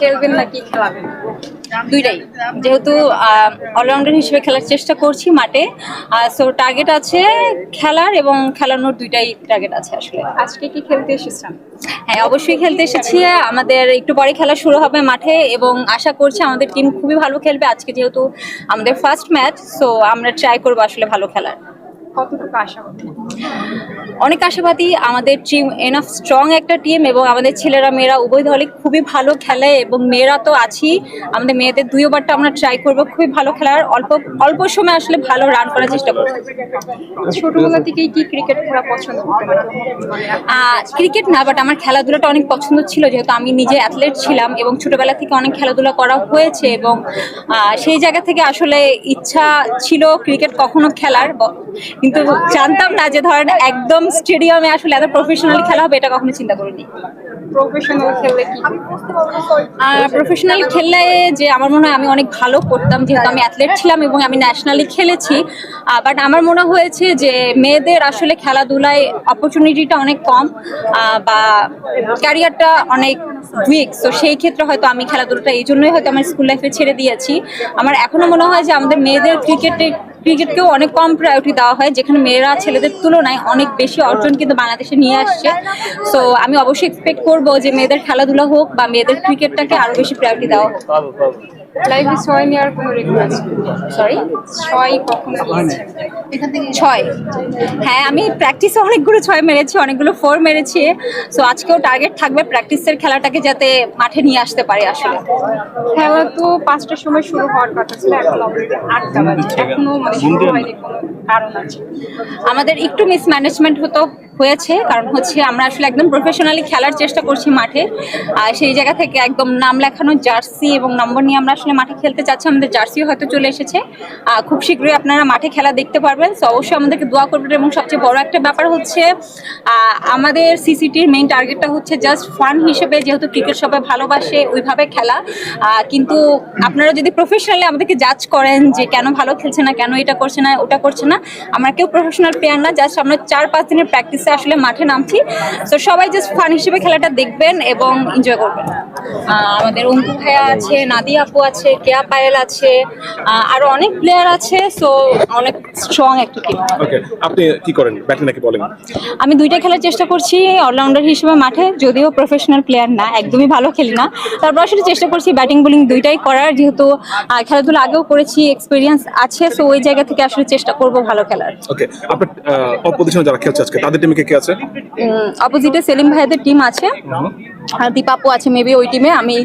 খেলবেন নাকি খেলাবেন দুইটাই। যেহেতু অলরাউন্ডার হিসেবে খেলার চেষ্টা করছি মাঠে সো টার্গেট আছে খেলার এবং খেলানোর দুইটাই টার্গেট আছে আসলে। আজকে কি খেলতে এসেছেন? হ্যাঁ অবশ্যই খেলতে এসেছি। আমাদের একটু পরে খেলা শুরু হবে মাঠে এবং আশা করছি আমাদের টিম খুবই ভালো খেলবে। আজকে যেহেতু আমাদের ফার্স্ট ম্যাচ সো আমরা ট্রাই করব আসলে ভালো খেলার। কতটুকু আশা অনেক আশাবাদী আমাদের টিম এনাফ স্ট্রং একটা টিম এবং আমাদের ছেলেরা মেয়েরা উভয় দলই খুবই ভালো খেলে এবং মেয়েরা তো আছি আমাদের মেয়েদের দুই ওভারটা আমরা ট্রাই করব। খুবই ভালো খেলার অল্প অল্প সময় আসলে ভালো রান করার চেষ্টা করব। ছোটবেলা থেকেই কি ক্রিকেট খেলা পছন্দ ক্রিকেট না বাট আমার খেলাধুলাটা অনেক পছন্দ ছিল। যেহেতু আমি নিজে অ্যাথলেট ছিলাম এবং ছোটবেলা থেকে অনেক খেলাধুলা করা হয়েছে এবং সেই জায়গা থেকে আসলে ইচ্ছা ছিল ক্রিকেট কখনো খেলার কিন্তু জানতাম না যে ধরেন একদম স্টেডিয়ামে আসলে এত প্রফেশনালি খেলা হবে এটা কখনো চিন্তা করিনি। প্রফেশনাল খেললে কি? আর প্রফেশনাল খেললে যে আমার মনে হয় আমি অনেক ভালো করতাম যেহেতু আমি অ্যাথলেট ছিলাম এবং আমি ন্যাশনালি খেলেছি। বাট আমার মনে হয়েছে যে মেয়েদের আসলে খেলাধুলায় অপরচুনিটিটা অনেক কম আহ, বা ক্যারিয়ারটা অনেক উইক তো সেই ক্ষেত্রে হয়তো আমি খেলাধুলাটা এই জন্যই হয়তো আমার স্কুল লাইফে ছেড়ে দিয়েছি। আমার এখনও মনে হয় যে আমাদের মেয়েদের ক্রিকেটে ক্রিকেটকেও অনেক কম প্রায়োরিটি দেওয়া হয়, যেখানে মেয়েরা ছেলেদের তুলনায় অনেক বেশি অর্জন কিন্তু বাংলাদেশে নিয়ে আসছে। সো আমি অবশ্যই এক্সপেক্ট করব যে মেয়েদের খেলাধুলা হোক বা মেয়েদের ক্রিকেটটাকে আরও বেশি প্রায়োরিটি দেওয়া হোক। লাইফে ছয় নেওয়ার কোনো রেকর্ড সরি ছয় কখনো নিয়েছেন ছয়। হ্যাঁ আমি প্র্যাকটিসে অনেকগুলো ছয় মেরেছি অনেকগুলো ফোর মেরেছি। সো আজকেও টার্গেট থাকবে প্র্যাকটিসের খেলাটাকে যাতে মাঠে নিয়ে আসতে পারে আসলে। খেলা তো পাঁচটার সময় শুরু হওয়ার কথা ছিল এখন আটটা বাজে। এখনও মানে শুরু হয়নি কোনো কারণ আছে। আমাদের একটু মিসম্যানেজমেন্ট হতো। হয়েছে, কারণ হচ্ছে আমরা আসলে একদম প্রফেশনালি খেলার চেষ্টা করছি মাঠে। আর সেই জায়গা থেকে একদম নাম লেখানো জার্সি এবং নম্বর নিয়ে আমরা আসলে মাঠে খেলতে চাচ্ছি, আমাদের জার্সিও হয়তো চলে এসেছে। খুব শীঘ্রই আপনারা মাঠে খেলা দেখতে পারবেন তো অবশ্যই আমাদেরকে দোয়া করবেন এবং সবচেয়ে বড় একটা ব্যাপার হচ্ছে আমাদের সিসিটির মেইন টার্গেটটা হচ্ছে জাস্ট ফান হিসেবে, যেহেতু ক্রিকেট সবাই ভালোবাসে ওইভাবে খেলা। কিন্তু আপনারা যদি প্রফেশনালি আমাদেরকে জাজ করেন যে কেন ভালো খেলছে না, কেন এটা করছে না, ওটা করছে না, আমরা কেউ প্রফেশনাল প্লেয়ার না জাস্ট আমরা চার পাঁচ দিনের প্র্যাকটিসে আসলে মাঠে নামছি। তো সবাই জাস্ট ফান হিসেবে খেলাটা দেখবেন এবং এনজয় করবেন। আমাদের অঙ্কু ভাইয়া আছে নাদি আপু আছে কেয়া পায়েল আছে আরও অনেক প্লেয়ার আছে। সো অনেক স্ট্রং একটা টিম ওকে আপনি কি করেন? ব্যাটিং নাকি বলেন আমি দুইটা খেলার চেষ্টা করছি অলরাউন্ডার হিসেবে মাঠে যদিও প্রফেশনাল প্লেয়ার না একদমই ভালো খেলি না। তারপর আসলে চেষ্টা করছি ব্যাটিং বোলিং দুইটাই করার যেহেতু খেলাধুলা আগেও করেছি এক্সপিরিয়েন্স আছে। সো ওই জায়গা থেকে আসলে চেষ্টা করব ভালো খেলার। ওকে আপনার অপোজিশনে যারা খেলছে আজকে তাদের টিমে কে কে আছে? অপোজিটে সেলিম ভাইদের টিম আছে। দীপাপু আছে মেবি ওই টিমে আমি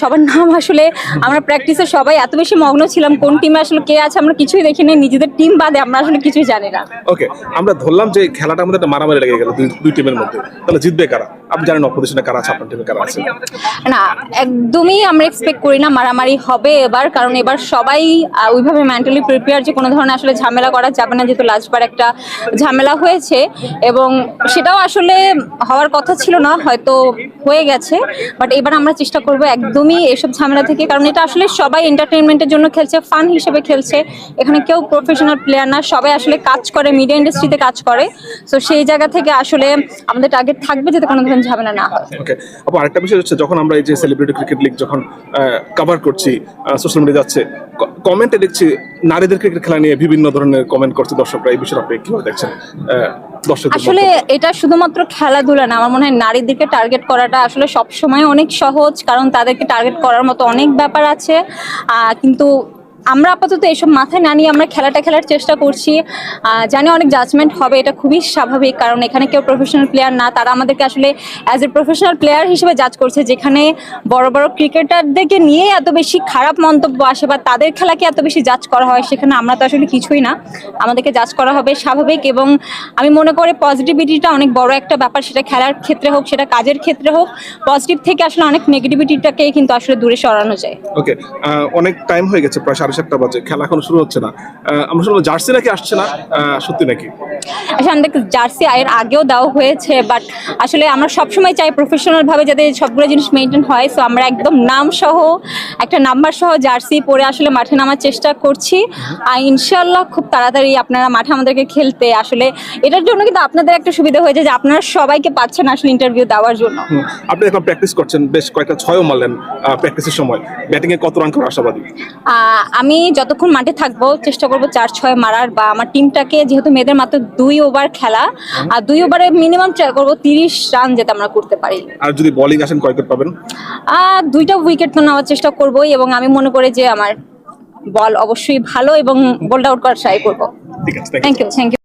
সবার নাম আসলে আমরা প্র্যাকটিসে সবাই এত বেশি মগ্ন ছিলাম কোন টিমে আসলে কে আছে আমরা কিছুই দেখিনি নিজেদের টিম বাদে আমরা আসলে কিছুই জানি না। ওকে আমরা ধরলাম যে মধ্যে একটা মারামারি লেগে গেল দুই টিমের মধ্যে। তাহলে জিতবে কারা? আপনি জানেন অপোজিশনে কারা আছে আপনার টিমে কারা আছে। না একদমই আমরা এক্সপেক্ট করি না মারামারি হবে এবার কারণ এবার সবাই ওইভাবে মেন্টালি প্রিপেয়ার যে কোনো ধরনের আসলে ঝামেলা করা যাবে না যেহেতু লাস্টবার একটা ঝামেলা হয়েছে। এবং সেটাও আসলে হওয়ার কথা ছিল না হয়তো হয়ে গেছে বাট এবার আমরা চেষ্টা করব একদমই এসব ঝামেলা থেকে, কারণ এটা আসলে সবাই এন্টারটেনমেন্টের জন্য খেলছে ফান হিসেবে খেলছে। এখানে কেউ প্রফেশনাল প্লেয়ার না, সবাই আসলে কাজ করে মিডিয়া ইন্ডাস্ট্রিতে কাজ করে। তো সেই জায়গা থেকে আসলে আমাদের টার্গেট থাকবে যাতে কোনো ধরনের ঝামেলা না হয়। ওকে আপু আরেকটা বিষয় হচ্ছে, যখন আমরা এই যে সেলিব্রিটি ক্রিকেট লিগ যখন কভার করছি সোশ্যাল মিডিয়া যাচ্ছে কমেন্টে দেখছি, নারীদের ক্রিকেট খেলা নিয়ে বিভিন্ন ধরনের কমেন্ট করছে দর্শকরা, এই বিষয়ে আপনি কীভাবে দেখছেন? আসলে এটা শুধুমাত্র খেলাধুলা না, আমার মনে হয় নারীদেরকে টার্গেট করাটা আসলে সব সময় অনেক সহজ, কারণ তাদেরকে টার্গেট করার মতো অনেক ব্যাপার আছে। কিন্তু আমরা আপাতত এসব মাথায় না নিয়ে আমরা খেলাটা খেলার চেষ্টা করছি। জানি অনেক জাজমেন্ট হবে, এটা খুবই স্বাভাবিক, কারণ এখানে কেউ প্রফেশনাল প্লেয়ার না, তারা আমাদেরকে আসলে অ্যাজ এ প্রফেশনাল প্লেয়ার হিসেবে জাজ করছে। যেখানে বড় বড় ক্রিকেটারদেরকে নিয়ে এত বেশি খারাপ মন্তব্য আসে বা তাদের খেলাকে এত বেশি জাজ করা হয়, সেখানে আমরা তো আসলে কিছুই না। আমাদেরকে জাজ করা হবে স্বাভাবিক এবং আমি মনে করি পজিটিভিটিটা অনেক বড় একটা ব্যাপার, সেটা খেলার ক্ষেত্রে হোক, সেটা কাজের ক্ষেত্রে হোক পজিটিভ থেকে আসলে অনেক নেগেটিভিটিটাকে কিন্তু আসলে দূরে সরানো যায়। ওকে অনেক টাইম হয়ে গেছে সাড়ে সাতটা বাজে খেলা এখনও শুরু হচ্ছে না। আমরা শুনলাম জার্সি নাকি আসছে না? সত্যি নাকি? আসলে আমাদের জার্সি এর আগেও দেওয়া হয়েছে বাট আসলে আমরা সবসময় চাই প্রফেশনাল ভাবে যাতে সবগুলো জিনিস মেনটেন হয় সো আমরা একদম নাম সহ একটা নাম্বার সহ জার্সি পরে আসলে মাঠে নামার চেষ্টা করছি। আর ইনশাল্লাহ খুব তাড়াতাড়ি আপনারা মাঠে আমাদেরকে খেলতে আসলে এটার জন্য কিন্তু আপনাদের একটা সুবিধা হয়েছে যে আপনারা সবাইকে পাচ্ছেন আসলে ইন্টারভিউ দেওয়ার জন্য। আপনি এখন প্র্যাকটিস করছেন বেশ কয়েকটা ছয়ও মারলেন প্র্যাকটিসের সময়। ব্যাটিং এ কত রান করার আশাবাদী? আমি যতক্ষণ মাঠে থাকব চেষ্টা করব চার ছয় মারার বা আমার টিমটাকে যেহেতু মেয়েদের মাত্র দুই ওভার খেলা আর দুই ওভারে মিনিমাম ট্রাই করব তিরিশ রান যেতে আমরা করতে পারি। আর যদি বলিং আসেন কয় উইকেট পাবেন? দুইটা উইকেট তো নেওয়ার চেষ্টা করবোই এবং আমি মনে করি যে আমার বল অবশ্যই ভালো এবং বোল্ড আউট করার ট্রাই করব. Thank you thank you